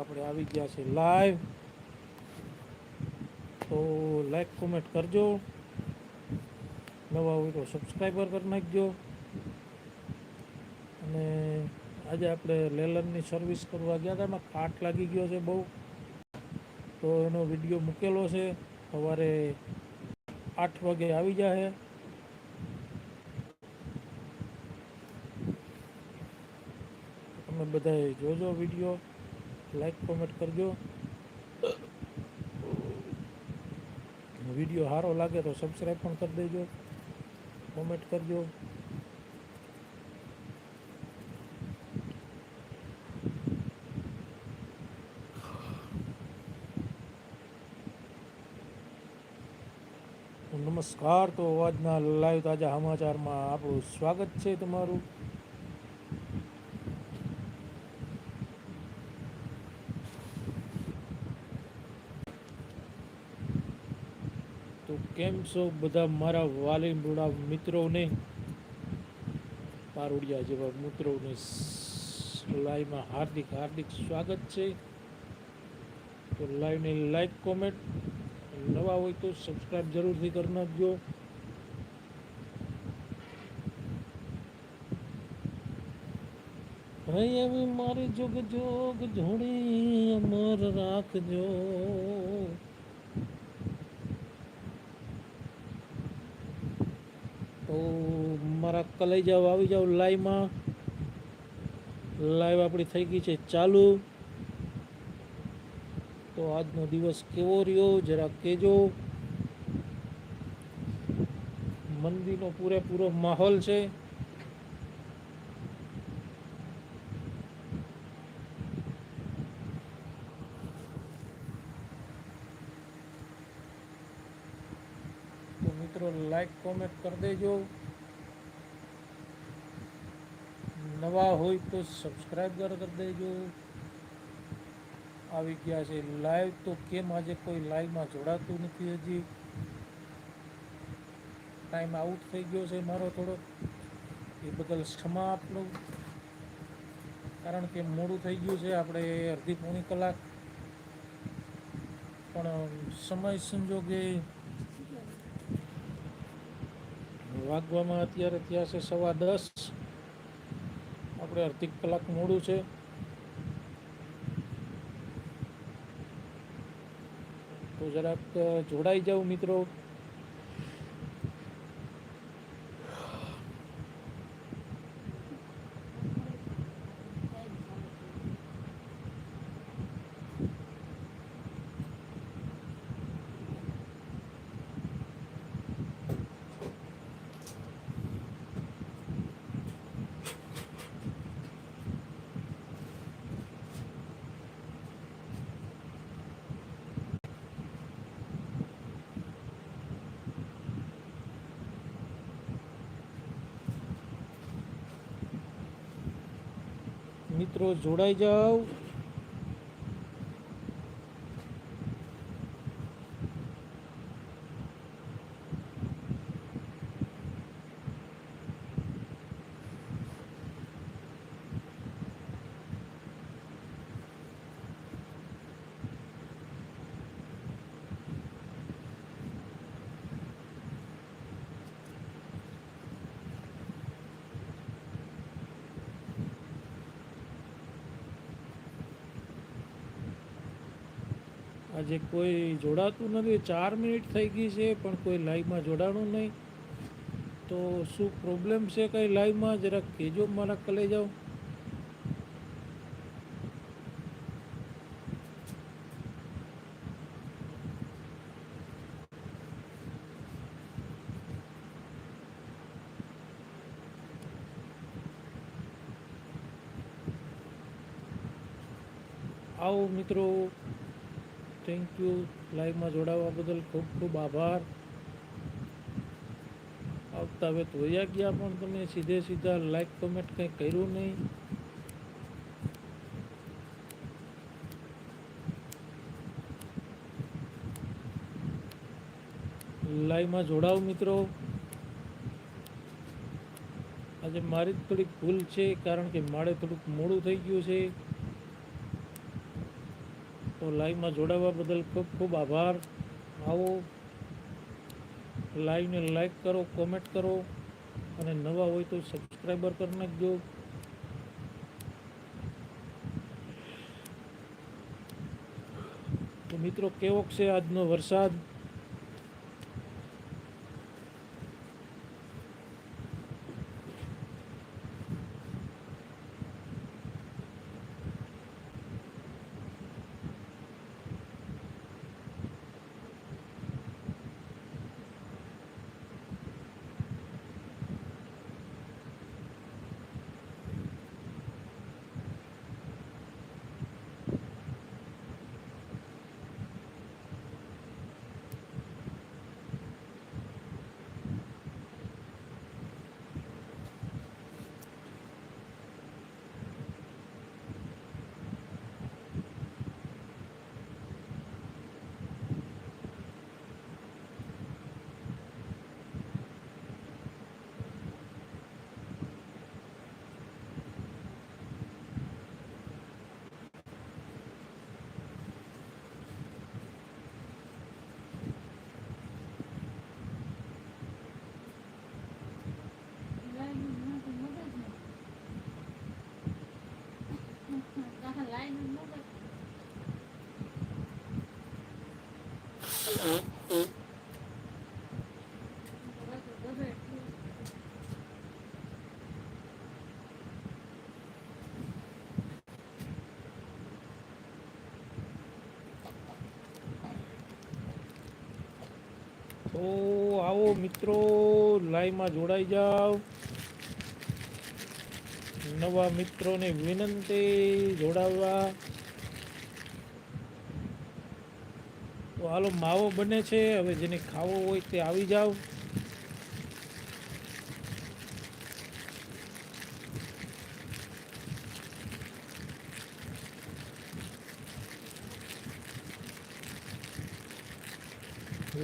આપણે આવી ગયા છે લાઈવ તો લાઈક કોમેન્ટ કરજો. નવા હોય તો સબસ્ક્રાઈબર કરી નાખજો. અને આજે આપણે લેલનની સર્વિસ કરવા ગયા હતા, એમાં કાટ લાગી ગયો છે બહુ. તો એનો વીડિયો મૂકેલો છે. સવારે આઠ વાગે આવી જશે તમે બધાએ જોજો વીડિયો લાઈક કોમેન્ટ કરજો વીડિયો સારો લાગે તો સબસ્ક્રાઈબ પણ કરી દેજો કોમેન્ટ કરજો નમસ્કાર તો અવાજના લાઈવ તાજા સમાચારમાં આપણું સ્વાગત છે તમારું કેમ છો બધા મારા વાલી મૂળા મિત્રોને? પારુડિયા જેવા મિત્રોને લાઈવમાં હાર્દિક હાર્દિક સ્વાગત છે. તો લાઈવને લાઈક, કોમેન્ટ, નવા હોય તો સબસ્ક્રાઈબ જરૂરથી કરી નાખજો. અહીં આવી મારી જોગ જોગ જોડી અમર રાખજો. તો મારા કલાઈ જાઓ આવી જાઓ લાઈવમાં. લાઈવ આપણી થઈ ગઈ છે ચાલુ. તો આજનો દિવસ કેવો રહ્યો જરા કહેજો. મંદિરનો પૂરેપૂરો માહોલ છે તો મિત્રો લાઈક કોમેન્ટ કરી દેજો. નવા હોય તો સબસ્ક્રાઈબ કરી દેજો. આવી ગયા છે લાઈવ તો કેમ આજે કોઈ લાઈવમાં જોડાતું નથી હજી? ટાઈમ આઉટ થઈ ગયો છે મારો થોડો. એ બદલ ક્ષમા આપનું કારણ કે મોડું થઈ ગયું છે, આપણે અડધી પોણી કલાક. પણ સમય સંજોગે વાગવામાં અત્યારે થયા છે સવા દસ. આપણે અડધી કલાક મોડું છે. તો જરાક જોડાઈ જાઉં મિત્રો. મિત્રો જોડાઈ જાવ આજે કોઈ જોડાતું નથી, ચાર મિનિટ થઈ ગઈ છે, પણ કોઈ લાઈવમાં જોડાણું નહીં. તો શું પ્રોબ્લેમ છે કંઈ લાઈવમાં? જરાક કહેજો, મારા કલે જાઓ આવો મિત્રો. થેન્ક યુ લાઈવમાં જોડાવા બદલ ખૂબ ખૂબ આભાર. આવતા હવે ધોયા ગયા પણ તમે સીધે સીધા લાઈક કોમેન્ટ કંઈ કર્યું નહીં. લાઈવમાં જોડાવ મિત્રો. આજે મારી થોડીક ભૂલ છે કારણ કે મારે થોડુંક મોડું થઈ ગયું છે. તો લાઈવમાં જોડાવા બદલ ખૂબ ખૂબ આભાર. આવો. લાઈવને લાઈક કરો, કોમેન્ટ કરો અને નવા હોય તો સબસ્ક્રાઈબર કરી નાખજો. તો મિત્રો કેવોક છે આજનો વરસાદ? તો આવો મિત્રો, લાઈવમાં જોડાઈ જાઓ. નવા મિત્રોને વિનંતી જોડાવવા. તો હાલો, માવો બને છે. હવે જેને ખાવો હોય તે આવી જાવ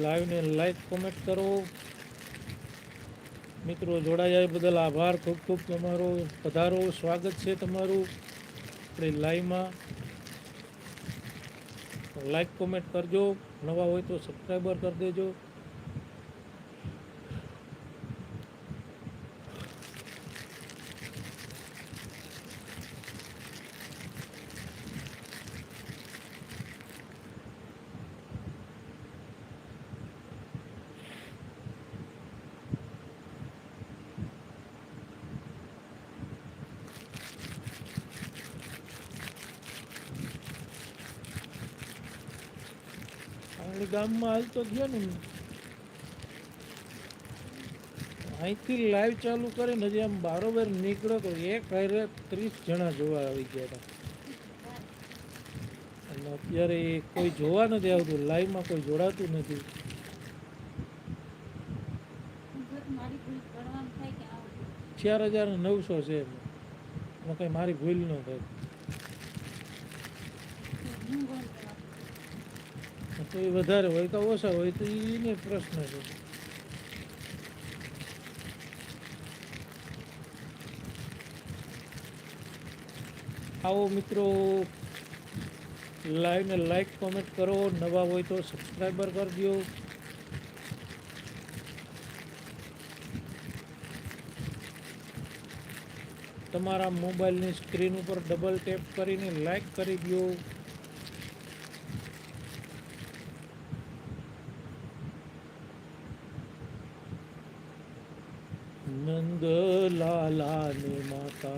લાઈવને લાઈક કોમેન્ટ કરો. મિત્રો, જોડાયા બદલ આભાર. ખૂબ ખૂબ તમારો પધારો. સ્વાગત છે તમારું આપણે લાઈવમાં લાઈક કોમેન્ટ કરજો. નવા હોય તો સબસ્ક્રાઈબર કરી દેજો. ગામમાં હાલ તો ગયો ને અહીંથી લાઈવ ચાલુ કરીને હજી આમ બારોબર નીકળ્યો તો એક હારે ત્રીસ જણા જોવા આવી ગયા હતા. અને અત્યારે કોઈ જોવા નથી આવતું લાઈવમાં કોઈ જોડાતું નથી. ચાર હજાર નવસો છે એમાં કંઈ મારી ભૂલ ન થાય. તો એ વધારે હોય કે ઓછા હોય તો એને પ્રશ્ન છે. આવો મિત્રો લાઈવને લાઈક કોમેન્ટ કરો. નવા હોય તો સબસ્ક્રાઈબર દો તમારા મોબાઈલની સ્ક્રીન ઉપર ડબલ ટેપ કરીને લાઈક કરી દો નંદલાલાને માતા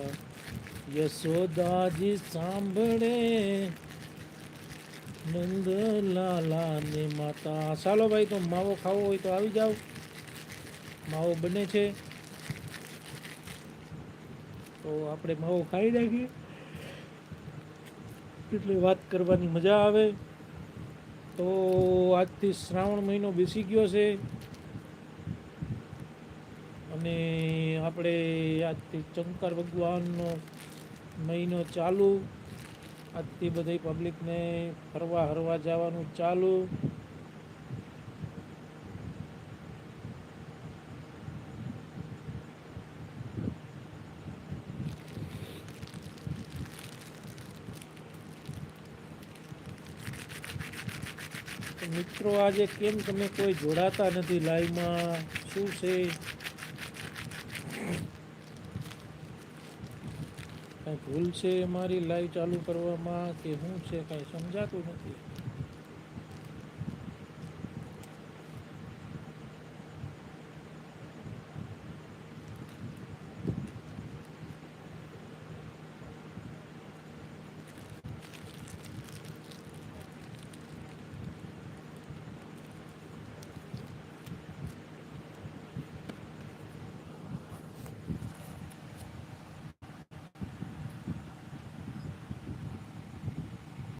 યશોદાજી સાંભળે. નંદલાલાને માતા. ચાલો ભાઈ, તો માવો ખાવો હોય તો આવી જાઓ. માવો બને છે. તો આપણે માવો ખાઈ નાખીએ. એટલે વાત કરવાની મજા આવે. તો આજથી શ્રાવણ મહિનો બેસી ગયો છે. અને આપણે આજથી શંકર ભગવાનનો મહિનો ચાલુ. આજથી બધી પબ્લિકને ફરવા હરવા જવાનું ચાલુ. મિત્રો, આજે કેમ તમે કોઈ જોડાતા નથી? લાઈવમાં શું છે? કાંઈ ભૂલ છે મારી લાઈવ ચાલુ કરવામાં કે શું છે કાંઈ સમજાતું નથી?